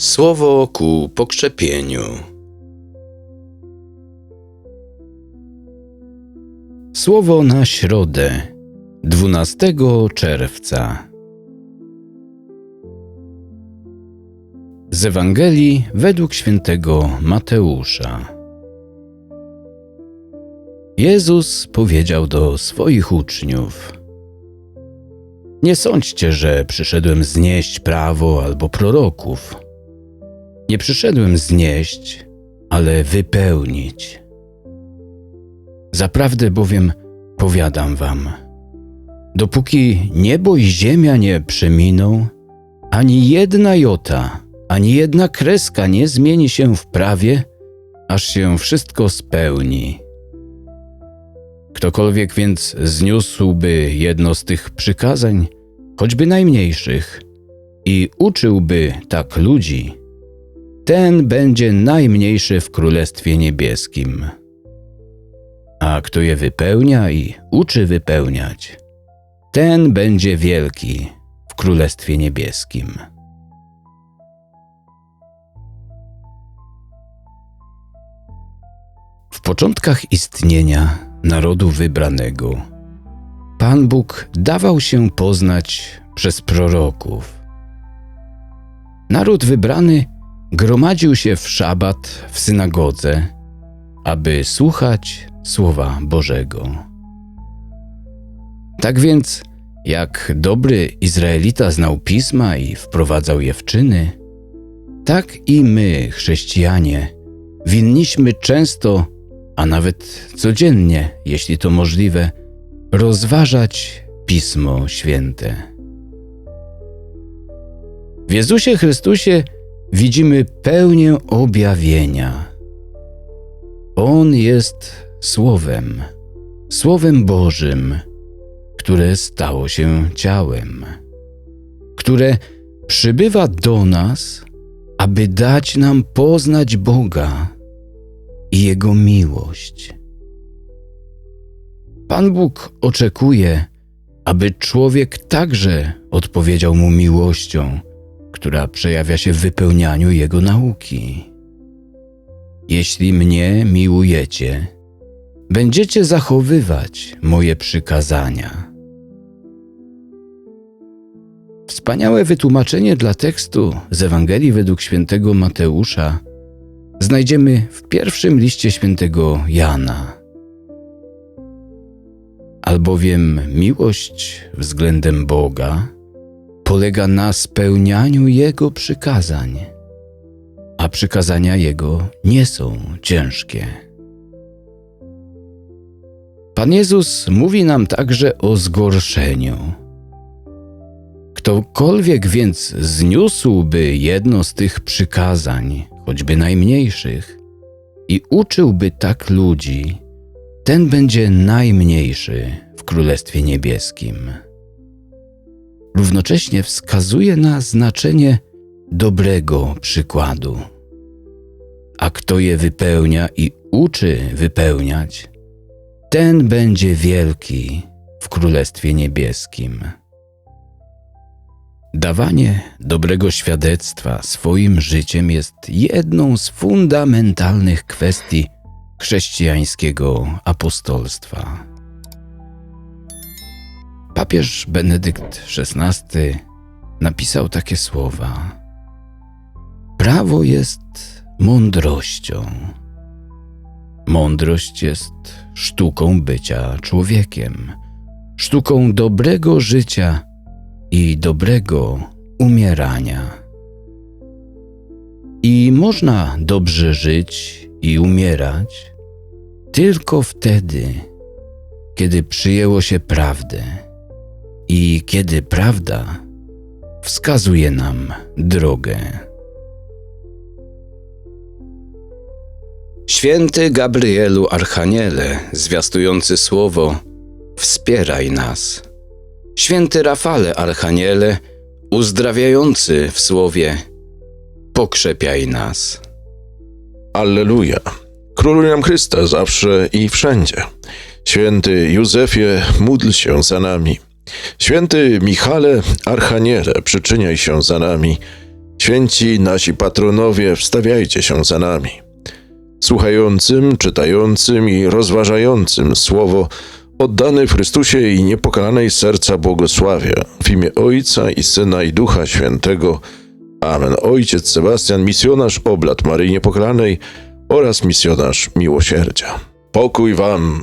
Słowo ku pokrzepieniu. Słowo na środę, 12 czerwca. Z Ewangelii według świętego Mateusza. Jezus powiedział do swoich uczniów: Nie sądźcie, że przyszedłem znieść prawo albo proroków. Nie przyszedłem znieść, ale wypełnić. Zaprawdę bowiem powiadam wam, dopóki niebo i ziemia nie przeminą, ani jedna jota, ani jedna kreska nie zmieni się w prawie, aż się wszystko spełni. Ktokolwiek więc zniósłby jedno z tych przykazań, choćby najmniejszych, i uczyłby tak ludzi, ten będzie najmniejszy w Królestwie Niebieskim. A kto je wypełnia i uczy wypełniać, ten będzie wielki w Królestwie Niebieskim. W początkach istnienia narodu wybranego, Pan Bóg dawał się poznać przez proroków. Naród wybrany gromadził się w szabat w synagodze, aby słuchać Słowa Bożego. Tak więc, jak dobry Izraelita znał pisma i wprowadzał je w czyny, tak i my, chrześcijanie, winniśmy często, a nawet codziennie, jeśli to możliwe, rozważać Pismo Święte. W Jezusie Chrystusie widzimy pełnię objawienia. On jest Słowem, Słowem Bożym, które stało się ciałem, które przybywa do nas, aby dać nam poznać Boga i Jego miłość. Pan Bóg oczekuje, aby człowiek także odpowiedział mu miłością, która przejawia się w wypełnianiu Jego nauki. Jeśli mnie miłujecie, będziecie zachowywać moje przykazania. Wspaniałe wytłumaczenie dla tekstu z Ewangelii według świętego Mateusza znajdziemy w pierwszym liście świętego Jana. Albowiem miłość względem Boga polega na spełnianiu Jego przykazań, a przykazania Jego nie są ciężkie. Pan Jezus mówi nam także o zgorszeniu. Ktokolwiek więc zniósłby jedno z tych przykazań, choćby najmniejszych, i uczyłby tak ludzi, ten będzie najmniejszy w Królestwie Niebieskim. Równocześnie wskazuje na znaczenie dobrego przykładu. A kto je wypełnia i uczy wypełniać, ten będzie wielki w Królestwie Niebieskim. Dawanie dobrego świadectwa swoim życiem jest jedną z fundamentalnych kwestii chrześcijańskiego apostolstwa. Papież Benedykt XVI napisał takie słowa: Prawo jest mądrością. Mądrość jest sztuką bycia człowiekiem, sztuką dobrego życia i dobrego umierania. I można dobrze żyć i umierać tylko wtedy, kiedy przyjęło się prawdę i kiedy prawda wskazuje nam drogę. Święty Gabrielu Archaniele, zwiastujący słowo, wspieraj nas. Święty Rafale Archaniele, uzdrawiający w słowie, pokrzepiaj nas. Alleluja. Króluj nam Chrysta zawsze i wszędzie. Święty Józefie, módl się za nami. Święty Michale, Archaniele, przyczyniaj się za nami. Święci nasi patronowie, wstawiajcie się za nami. Słuchającym, czytającym i rozważającym słowo oddany w Chrystusie i niepokalanej serca błogosławie w imię Ojca i Syna i Ducha Świętego. Amen. Ojciec Sebastian, misjonarz oblat Maryi Niepokalanej oraz misjonarz miłosierdzia. Pokój wam